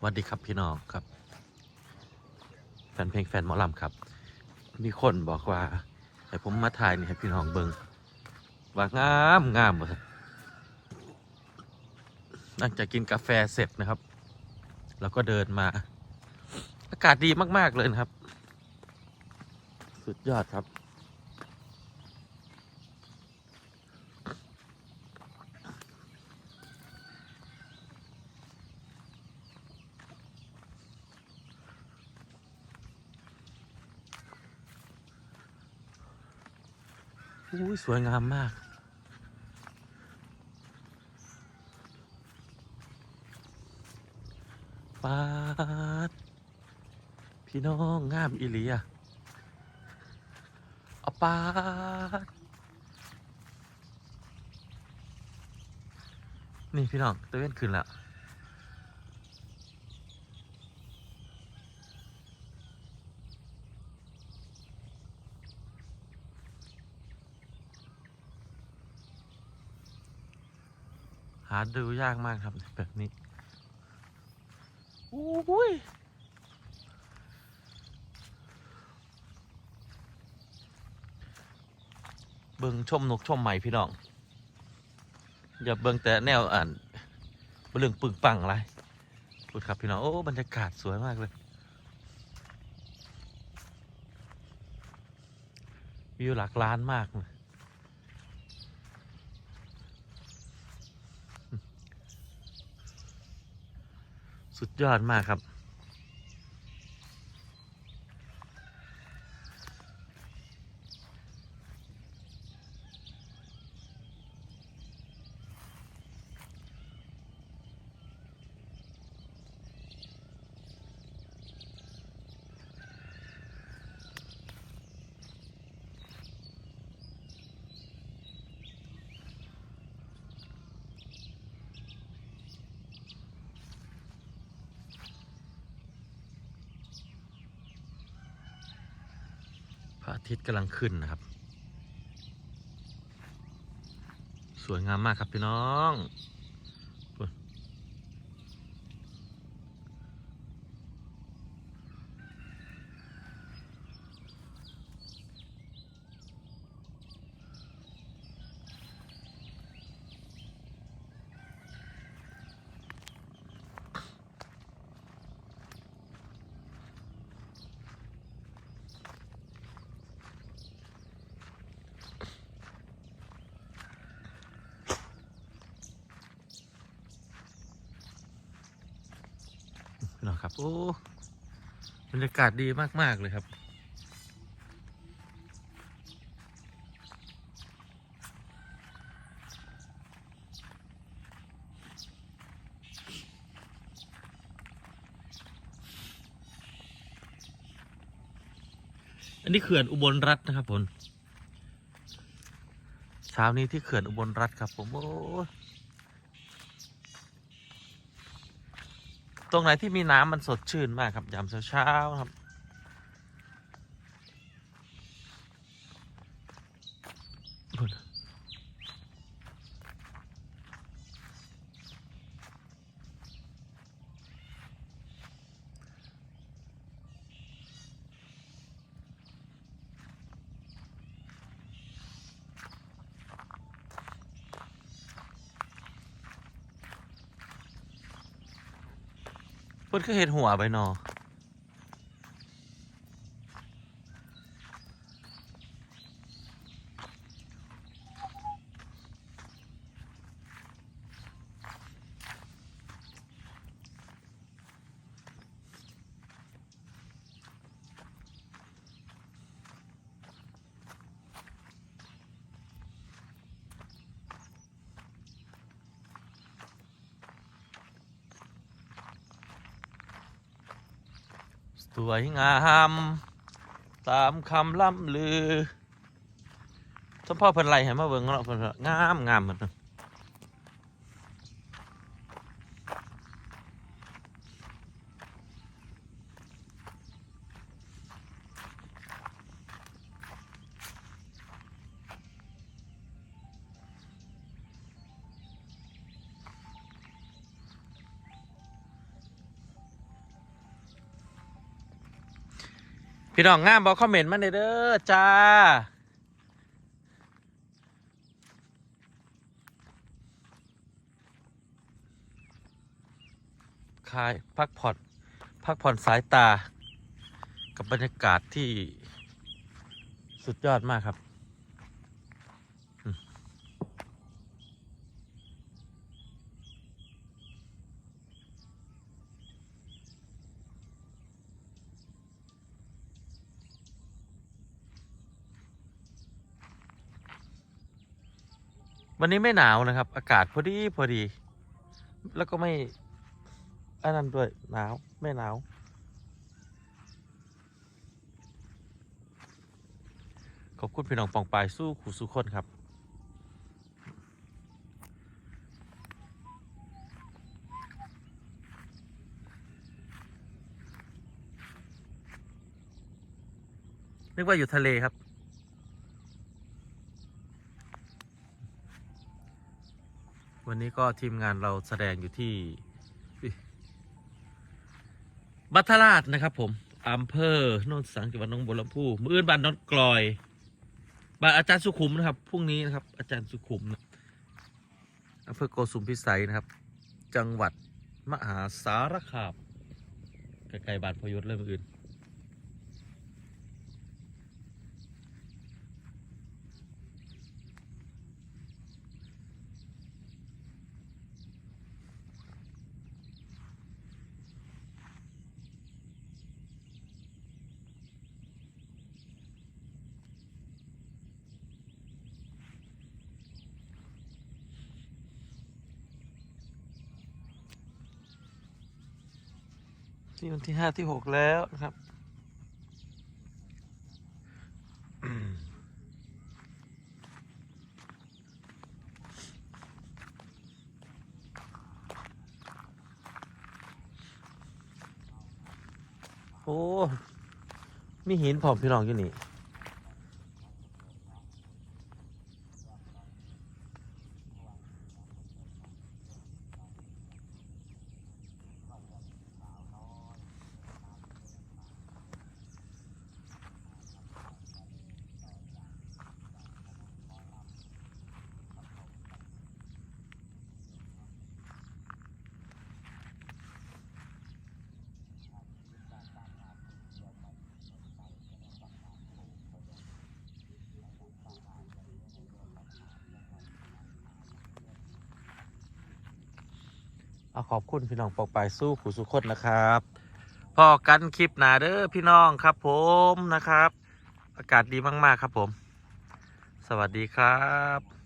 สวัสดีครับพี่น้องครับ แฟนเพลงแฟนหมอลำครับ มีคนบอกว่าให้ผมมาถ่ายนี่ให้พี่น้องเบิงว่างามงามเลยหลังจากกินกาแฟเสร็จนะครับ แล้วก็เดินมา อากาศดีมาก ๆ เลยนะครับ สุดยอดครับ อุ้ยสวยงามมาก ปาด พี่น้องงามอีหลีอะเอาปาด นี่พี่น้องตะเวนขึ้นแล้ว หาดูยากมากครับแบบนี้อุ้ยเบิ่งชมนกชมใหม่พี่น้อง อย่าเบิ่งแต่แนวอ่านเรื่องปึงปังอะไรพูดครับพี่น้องโอ้บรรยากาศสวยมากเลยวิวหลักล้านมากเลย สุดยอดมากครับ อาทิตย์กำลังขึ้นนะครับ สวยงามมากครับพี่น้อง โอ้บรรยากาศดีมาก ๆ เลยครับ อันนี้เขื่อนอุบลรัฐนะครับผมเช้านี้ที่เขื่อนอุบลรัฐครับผม โอ้ ตรงไหนที่มีน้ำมันสดชื่นมากครับยามเช้าๆครับ เพิ่นคือเห็ดหัวไปเนาะ วยงาม ตามคำล่ำลือท่านพ่อเพิ่นไรเห็นมาเบิ่งเนาะเพิ่นว่างามงามเหมือน พี่น้องงามบอกคอมเมนต์มาเด้อจ้าคลายพักผ่อนพักผ่อนสายตา กับบรรยากาศที่สุดยอดมากครับ วันนี้ไม่หนาวนะครับ อากาศพอดีพอดี แล้วก็ไม่อันนั้นด้วยหนาวไม่หนาว ขอบคุณพี่น้องปองปายสู้ขู่สู้คนครับนึกว่าอยู่ทะเลครับ วันนี้ก็ทีมงานเราแสดงอยู่ที่ บัทราชนะครับ ผมอำเภอโนนสังจังหวัดหนองบัวลำพูมืออื่นบ้านนนกลอยบ้านอาจารย์สุขุมนะครับพรุ่งนี้นะครับ อาจารย์สุขุมนะอำเภอโกสุมพิสัยนะครับ จังหวัดมหาสารคามใกล้ๆบ้านพยศเลยมืออื่น นี่วันที่ห้าที่หกแล้วนะครับโอ้ มีหินผอมพี่น้องอยู่นี่ เอาขอบคุณพี่น้องปอกปลายสู้ขู่สุขนนะครับพอกันคลิปหนาเด้อพี่น้องครับผมนะครับ อากาศดีมาก ๆ ครับผม สวัสดีครับ